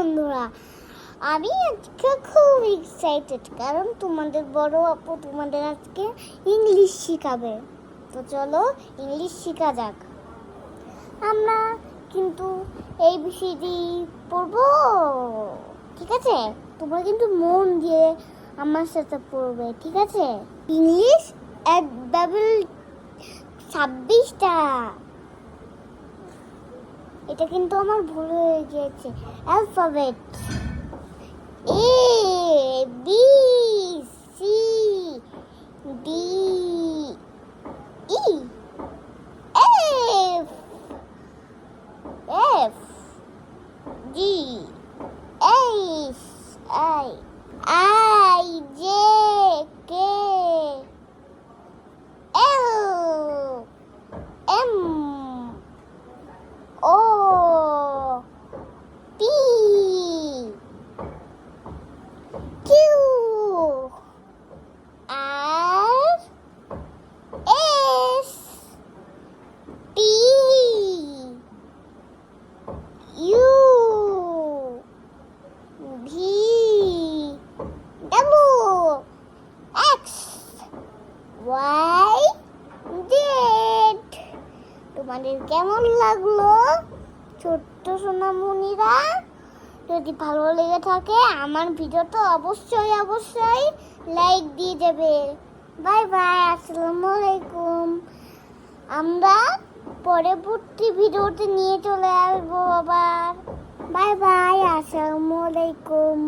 বন্ধুরা। আমি আজকে খুব এক্সাইটেড কারণ তোমাদের বড় আপু তোমাদের আজকে ইংলিশ শেখাবে। তো চলো ইংলিশ শেখা যাক। আমরা কিন্তু এই বিষয়টি পড়ব। ঠিক আছে? তোমরা কিন্তু মন দিয়ে আমার সাথে পড়বে, ঠিক আছে? ইংলিশ এক ডাবল ছাব্বিশটা। এটা কিন্তু আমার ভুল হয়ে গিয়েছে। Alphabet A B C D E F F G Y Z তোমাদের কেমন লাগল? ছোট্ট সোনামণিরা, যদি ভালো লেগে থাকে, আমার ভিডিওটা অবশ্যই অবশ্যই লাইক দিয়ে দেবে। বাই বাই আসসালামু আলাইকুম। আমরা পরবর্তী ভিডিওতে নিয়ে চলে আসব আবার। বাই বাই আসসালামু আলাইকুম।